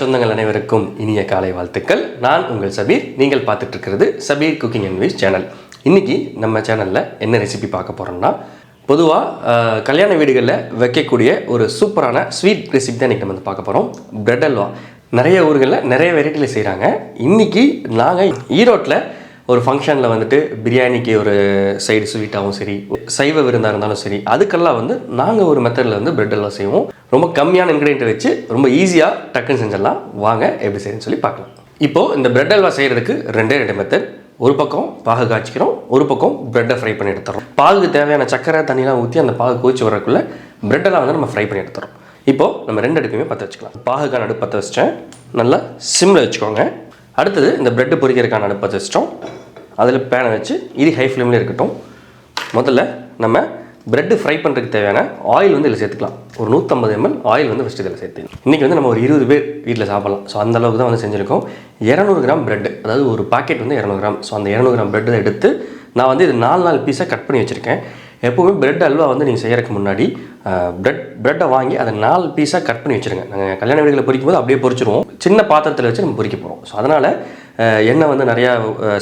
சொந்தங்கள் அனைவருக்கும் இனிய காலை வாழ்த்துக்கள். நான் உங்கள் சபீர். நீங்கள் பார்த்துட்டு இருக்கிறது Sabeer cooking and views channel. இன்னைக்கு நம்ம சேனலில் என்ன ரெசிபி பார்க்க போகிறோம்னா பொதுவாக கல்யாண வீடுகளில் வைக்கக்கூடிய ஒரு சூப்பரான ஸ்வீட் ரெசிபி தான் இன்றைக்கி நம்ம வந்து பார்க்க போகிறோம் பிரெட் அல்வா. நிறைய ஊர்களில் நிறைய வெரைட்டியில் செய்கிறாங்க இன்றைக்கி நாங்கள் ஈரோட்டில் ஒரு ஃபங்க்ஷனில் வந்துட்டு பிரியாணிக்கு ஒரு சைடு ஸ்வீட்டாகவும் சரி சைவ விருந்தாக இருந்தாலும் சரி அதுக்கெல்லாம் வந்து நாங்கள் ஒரு மெத்தடில் வந்து பிரெட் செய்வோம். ரொம்ப கம்மியான இன்க்ரீடியன்ட் வச்சு ரொம்ப ஈஸியாக டக்குன்னு செஞ்சிடலாம். வாங்க எப்படி செய்யணும்னு சொல்லி பார்க்கலாம். இப்போது இந்த பிரெட் அல்வா செய்கிறதுக்கு ரெண்டே ரெண்டு மெத்தட் ஒரு பக்கம் பாகு காய்ச்சிக்கிறோம் ஒரு பக்கம் பிரெட்டை ஃப்ரை பண்ணி எடுத்துறோம் பாகுக்கு தேவையான சக்கரை தண்ணிலாம் ஊற்றி அந்த பாகு கோச்சி வரக்குள்ள பிரெட்டெல்லாம் வந்து நம்ம ஃப்ரை பண்ணி எடுத்துறோம் இப்போது நம்ம ரெண்டு அடுப்பையுமே பற்ற வச்சுக்கலாம். பாகுக்கான அடுப்பு பற்ற வச்சிட்டேன். நல்லா சிம்மில் வச்சுக்கோங்க. அடுத்தது இந்த பிரெட்டு பொரிக்கிறதுக்கான அடுப்பு பற்ற வச்சிட்டோம். அதில் பேனை வச்சு இது ஹை ஃப்ளேமில் இருக்கட்டும். முதல்ல நம்ம ப்ரெட்டு ஃப்ரை பண்ணுறதுக்கு தேவையான ஆயில் வந்து இதில் சேர்த்துக்கலாம். ஒரு நூற்றம்பது எம்எல் ஆயில் வந்து ஃபஸ்ட்டு இதில் சேர்த்து. இன்றைக்கி வந்து நம்ம ஒரு இருபது பேர் வீட்டில் சாப்பிடலாம். ஸோ அந்த அளவுக்கு தான் வந்து செஞ்சுருக்கோம். இரநூறு கிராம் ப்ரெட்டு அதாவது ஒரு பாக்கெட் வந்து இரநூறு கிராம். ஸோ அந்த இரநூறு கிராம் ப்ரெட்டை எடுத்து நான் வந்து இது நாலு நாலு பீஸாக கட் பண்ணி வச்சுருக்கேன். எப்போவுமே ப்ரெட் அல்வா வந்து நீங்கள் செய்கிறதுக்கு முன்னாடி ப்ரெட் ப்ரெட்டை வாங்கி அதை நாலு பீஸாக கட் பண்ணி வச்சுருங்க. நாங்கள் கல்யாண வீடுகளை பொரிக்கும் போது அப்படியே பொரிச்சிருவோம் சின்ன பாத்திரத்தில் வச்சு நம்ம பொரிக்க போகிறோம் ஸோ அதனால் எண்ணெய் வந்து நிறையா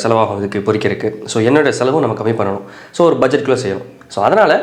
செலவாகும் இதுக்கு பொறிக்கிறதுக்கு. ஸோ என்னோட செலவும் நம்ம கம்மி பண்ணணும். ஸோ ஒரு பட்ஜெட்குள்ளே செய்யணும். ஸோ அதனால்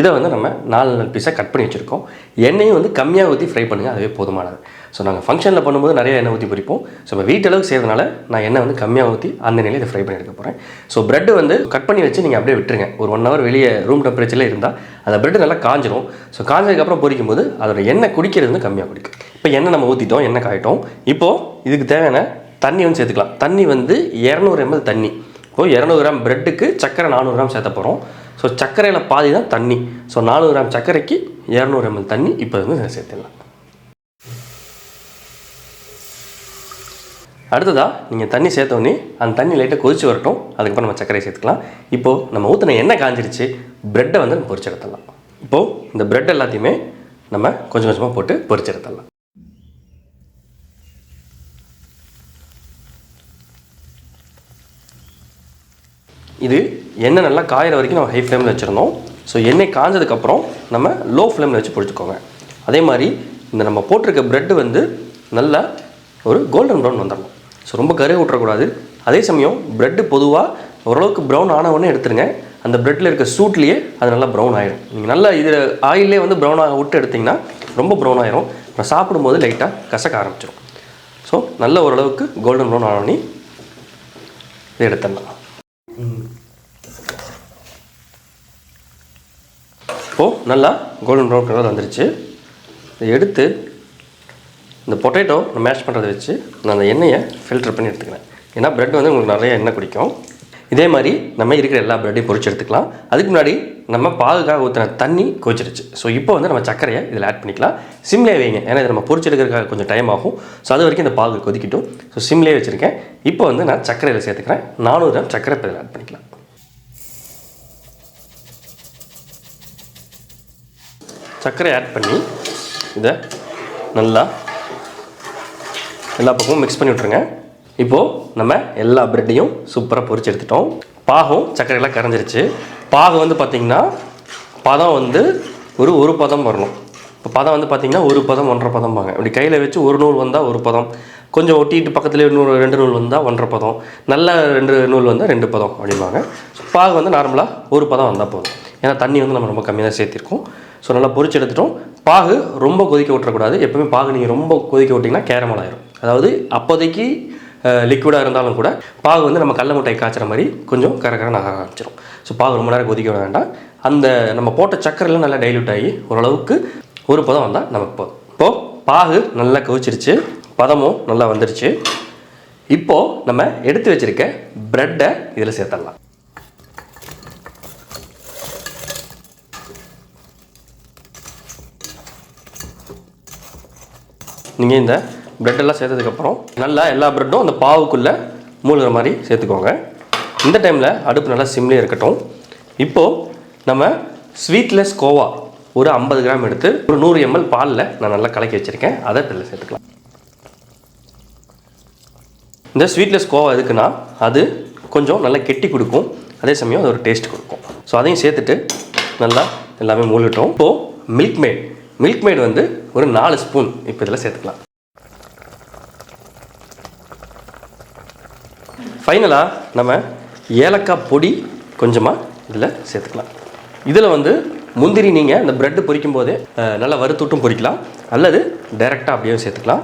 இதை வந்து நம்ம நாலு நாலு பீஸாக கட் பண்ணி வச்சுருக்கோம். எண்ணெயும் வந்து கம்மியாக ஊற்றி ஃப்ரை பண்ணுங்கள் அதுவே போதுமானது. ஸோ நாங்கள் ஃபங்க்ஷனில் பண்ணும்போது நிறைய எண்ணெய் ஊற்றி பொரிப்போம் ஸோ இப்போ வீட்டளவுக்கு செய்கிறதுனால நான் எண்ணெய் வந்து கம்மியாக ஊற்றி அந்த நிலையில் இதை ஃப்ரை பண்ணி எடுக்க போகிறேன் ஸோ ப்ரெட்டு வந்து கட் பண்ணி வச்சு நீங்கள் அப்படியே விட்டுருங்க. ஒரு ஒன் ஹவர் வெளியே ரூம் டெம்பரேச்சரில் இருந்தால் அந்த ப்ரெட்டு நல்லா காஞ்சிரும். ஸோ காஞ்சதுக்கப்புறம் பொரிக்கும் போது அதோட எண்ணெய் குடிக்கிறது வந்து கம்மியாக குடிக்கும். இப்போ எண்ணெய் நம்ம ஊற்றிட்டோம் எண்ணெய் காயிட்டோம். இப்போது இதுக்கு தேவையான தண்ணி வந்து சேர்த்துக்கலாம். தண்ணி வந்து இரநூறு எம்எல் தண்ணி. இப்போது இரநூறு கிராம் பிரெட்டுக்கு சக்கரை நானூறு கிராம் சேர்த்த போகிறோம் ஸோ சர்க்கரையில் பாதி தான் தண்ணி. ஸோ நானூறு கிராம் சர்க்கரைக்கு இரநூறு எம்எல் தண்ணி இப்போ வந்து சேர்த்துடலாம். அடுத்ததாக நீங்கள் தண்ணி சேர்த்தோன்னே அந்த தண்ணி லைட்டாக கொதிச்சு வரட்டும். அதுக்கப்புறம் நம்ம சர்க்கரை சேர்த்துக்கலாம். இப்போது நம்ம ஊற்றின எண்ணெய் காஞ்சிருச்சு. ப்ரெட்டை வந்து நம்ம பொரிச்செடுத்துடலாம் இப்போது இந்த பிரெட் எல்லாத்தையுமே நம்ம கொஞ்சம் கொஞ்சமாக போட்டு பொரிச்சு இது எண்ணெய் நல்லா காயிற வரைக்கும் நம்ம ஹை ஃப்ளேமில் வச்சுருந்தோம் ஸோ எண்ணெய் காஞ்சதுக்கப்புறம் நம்ம லோ ஃப்ளேமில் வச்சு பிடிச்சிக்கோங்க அதே மாதிரி இந்த நம்ம போட்டிருக்க ப்ரெட்டு வந்து நல்லா ஒரு கோல்டன் ப்ரௌன் வந்துடணும். ஸோ ரொம்ப கரு விட்டுறக்கூடாது அதே சமயம் ப்ரெட்டு பொதுவாக ஓரளவுக்கு ப்ரௌன் ஆன உடனே எடுத்துருங்க. அந்த ப்ரெட்டில் இருக்க சூட்லேயே அது நல்லா ப்ரௌன் ஆயிடும். நீங்கள் நல்லா இது ஆயிலே வந்து ப்ரௌன் ஆக விட்டு எடுத்திங்கன்னா ரொம்ப ப்ரௌன் ஆயிரும். அப்புறம் சாப்பிடும்போது லைட்டாக கசக்க ஆரம்பிச்சிடும் ஸோ நல்ல ஓரளவுக்கு கோல்டன் ப்ரௌன் ஆனோடனே இதை எடுத்துடலாம். இப்போது நல்லா கோல்டன் ப்ரௌன் கலர் வந்துருச்சு. இதை எடுத்து இந்த பொட்டேட்டோ மேஷ் பண்ணுறதை வச்சு நான் அந்த எண்ணெயை ஃபில்டர் பண்ணி எடுத்துக்கிறேன். ஏன்னா ப்ரெட் வந்து உங்களுக்கு நிறைய எண்ணெய் குடிக்கும். இதே மாதிரி நம்ம இருக்கிற எல்லா ப்ரெட்டையும் பொரிச்சு எடுத்துக்கலாம். அதுக்கு முன்னாடி நம்ம பாலுக்காக ஊற்றின தண்ணி கொதிச்சிருச்சு. ஸோ இப்போ வந்து நம்ம சர்க்கரையை இதில் ஆட் பண்ணிக்கலாம். சிம்லேயே வைங்க. ஏன்னா இதை நம்ம பொறிச்செடுக்கிறதுக்காக கொஞ்சம் டைம் ஆகும். ஸோ அது வரைக்கும் இந்த பால் கொதிக்கட்டும். ஸோ சிம்லேயே வச்சுருக்கேன். இப்போ வந்து நான் சர்க்கரையில் சேர்த்துக்கிறேன். நானூறு கிராம் சர்க்கரை இப்போ இதில் ஆட் பண்ணிக்கலாம். சர்க்கரை ஆட் பண்ணி இதை நல்லா எல்லா பக்கமும் மிக்ஸ் பண்ணி விட்ருங்க இப்போது நம்ம எல்லா பிரெட்டையும் சூப்பராக பொறிச்சு எடுத்துட்டோம். பாகம் சர்க்கரையெல்லாம் கரைஞ்சிருச்சு. பாகம் வந்து பார்த்திங்கன்னா பதம் வந்து ஒரு ஒரு பதம் வரணும். இப்போ பதம் வந்து பார்த்திங்கன்னா ஒரு பதம் ஒன்றரை பதம் வாங்க இப்படி கையில் வச்சு ஒரு நூல் வந்தால் ஒரு பதம். கொஞ்சம் ஒட்டிட்டு பக்கத்துலேயே நூல் ரெண்டு நூல் வந்தால் ஒன்றரை பதம். நல்ல ரெண்டு நூல் வந்தால் ரெண்டு பதம் அப்படிம்பாங்க. பாகு வந்து நார்மலாக ஒரு பதம் வந்தால் போதும். ஏன்னா தண்ணி வந்து நம்ம ரொம்ப கம்மியாக தான் சேர்த்திருக்கோம். ஸோ நல்லா பொரிச்சு எடுத்துட்டோம். பாகு ரொம்ப கொதிக்க விட்டுறக்கூடாது. எப்பவுமே பாகு நீங்கள் ரொம்ப கொதிக்க விட்டிங்கன்னா கேரமல் ஆயிரும். அதாவது அப்போதைக்கு லிக்விடாக இருந்தாலும் கூட பாகு வந்து நம்ம கடல முட்டையை காய்ச்சுற மாதிரி கொஞ்சம் கரகரன்னு ஆக ஆரம்பிச்சிடும் ஸோ பாகு ரொம்ப நேரம் கொதிக்க விட வேண்டாம். அந்த நம்ம போட்ட சக்கரையில் நல்லா டைல்யூட் ஆகி ஓரளவுக்கு ஒரு பதம் வந்தால் நமக்கு போதும். இப்போது பாகு நல்லா கொதிச்சிருச்சு. பதமும் நல்லா வந்துருச்சு. இப்போது நம்ம எடுத்து வச்சிருக்க ப்ரெட்டை இதில் சேர்த்துடலாம். நீங்கள் இந்த ப்ரெட்டெல்லாம் சேர்த்ததுக்கப்புறம் நல்லா எல்லா ப்ரெட்டும் அந்த பாவுக்குள்ளே மூழ்கிற மாதிரி சேர்த்துக்கோங்க. இந்த டைமில் அடுப்பு நல்லா சிம்லேயே இருக்கட்டும். இப்போது நம்ம ஸ்வீட்லெஸ் கோவா ஒரு ஐம்பது கிராம் எடுத்து ஒரு நூறு எம்எல் பாலில் நான் நல்லா கலக்கி வச்சுருக்கேன். அதை இதில் சேர்த்துக்கலாம். இந்த ஸ்வீட்லெஸ் கோவா எதுக்குன்னா அது கொஞ்சம் நல்லா கெட்டி கொடுக்கும். அதே சமயம் அது ஒரு டேஸ்ட் கொடுக்கும். ஸோ அதையும் சேர்த்துட்டு நல்லா எல்லாமே மூழ்கிட்டோம். இப்போது மில்க் மேட் மில்க் மேட் வந்து ஒரு நாலு ஸ்பூன் இப்போ இதில் சேர்த்துக்கலாம். ஃபைனலாக நம்ம ஏலக்காய் பொடி கொஞ்சமாக இதில் சேர்த்துக்கலாம். இதில் வந்து முந்திரி நீங்கள் இந்த ப்ரெட்டு பொரிக்கும் போதே நல்லா வறுத்துட்டும் பொரிக்கலாம். அல்லது டைரெக்டாக அப்படியே சேர்த்துக்கலாம்.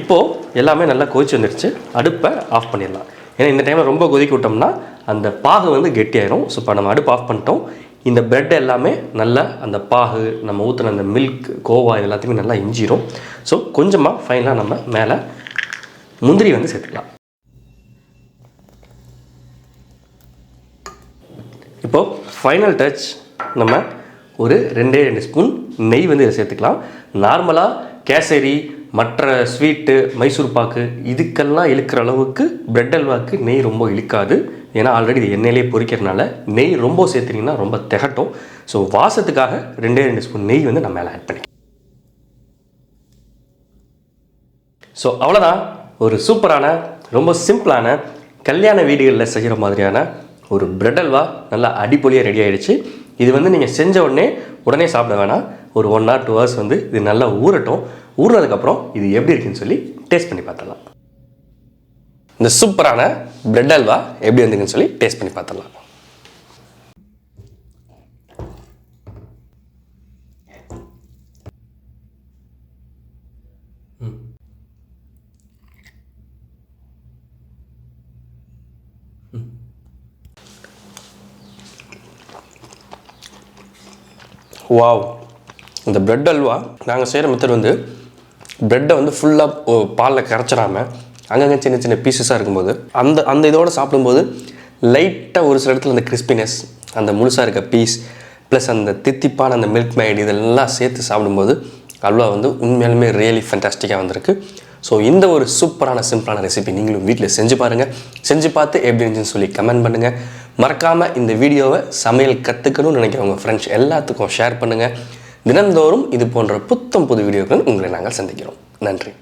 இப்போது எல்லாமே நல்லா கொதிச்சு வந்துடுச்சு அடுப்பை ஆஃப் பண்ணிடலாம். ஏன்னா இந்த டைமில் ரொம்ப கொதிக்க விட்டோம்னா அந்த பாகு வந்து கெட்டியாயிரும். ஸோ இப்போ நம்ம அடுப்பு ஆஃப் பண்ணிட்டோம். இந்த பிரெட் எல்லாமே நல்லா அந்த பாகு நம்ம ஊற்றின அந்த மில்க் கோவா இது எல்லாத்தையுமே நல்லா இஞ்சிரும். ஸோ கொஞ்சமாக ஃபைனலாக நம்ம மேலே முந்திரி வந்து சேர்த்துக்கலாம். இப்போது ஃபைனல் டச் நம்ம ஒரு ரெண்டே ரெண்டு ஸ்பூன் நெய் வந்து இதை சேர்த்துக்கலாம். நார்மலாக கேசரி மற்ற ஸ்வீட்டு மைசூர் பாக்கு இதுக்கெல்லாம் இழுக்கிற அளவுக்கு பிரெட் அல்வாக்கு நெய் ரொம்ப இழுக்காது. ஏன்னா ஆல்ரெடி இது எண்ணெயிலே பொரிக்கிறதுனால நெய் ரொம்ப சேர்த்துனீங்கன்னா ரொம்ப திகட்டும். ஸோ வாசத்துக்காக ரெண்டே ரெண்டு ஸ்பூன் நெய் வந்து நம்ம மேலே ஆட் பண்ணிக்கலாம். ஸோ அவ்வளோதான் ஒரு சூப்பரான ரொம்ப சிம்பிளான கல்யாண வீடுகளில் செய்கிற மாதிரியான ஒரு பிரெட் அல்வா நல்லா அடிப்பொலியாக ரெடி ஆகிடுச்சு இது வந்து நீங்கள் செஞ்ச உடனே உடனே சாப்பிட வேணாம். ஒரு ஒன் ஆர் டூ ஹவர்ஸ் வந்து இது நல்லா ஊறட்டும். ஊறினதுக்கப்புறம் இது எப்படி இருக்குன்னு சொல்லி டேஸ்ட் பண்ணி பார்த்துடலாம். இந்த சூப்பரான பிரெட் அல்வா எப்படி வந்துருக்குன்னு சொல்லி டேஸ்ட் பண்ணி பார்த்துடலாம். வாவ் இந்த பிரெட் அல்வா நாங்கள் செய்கிற மெத்தட் வந்து ப்ரெட்டை வந்து ஃபுல்லாக பாலில் கரைச்சிடாமல் அங்கங்கே சின்ன சின்ன பீசஸாக இருக்கும்போது அந்த அந்த இதோடு சாப்பிடும்போது லைட்டாக ஒரு சில இடத்துல அந்த கிறிஸ்பினஸ் அந்த முழுசாக இருக்க பீஸ் ப்ளஸ் அந்த தித்திப்பான அந்த மில்க் மேட் இதெல்லாம் சேர்த்து சாப்பிடும்போது அல்வா வந்து உண்மையாலுமே ரியலி ஃபண்டாஸ்டிக்காக வந்திருக்கு. ஸோ இந்த ஒரு சூப்பரான சிம்பிளான ரெசிபி நீங்களும் வீட்டில் செஞ்சு பாருங்கள் செஞ்சு பார்த்து எப்படி இருந்துச்சுன்னு சொல்லி கமெண்ட் பண்ணுங்கள் மறக்காமல் இந்த வீடியோவை சமையல் கற்றுக்கணும்னு நினைக்கிறவங்க ஃப்ரெண்ட்ஸ் எல்லாத்துக்கும் ஷேர் பண்ணுங்கள் தினந்தோறும் இது போன்ற புத்தம் புது வீடியோக்கள் உங்களை நாங்கள் சந்திக்கிறோம். நன்றி.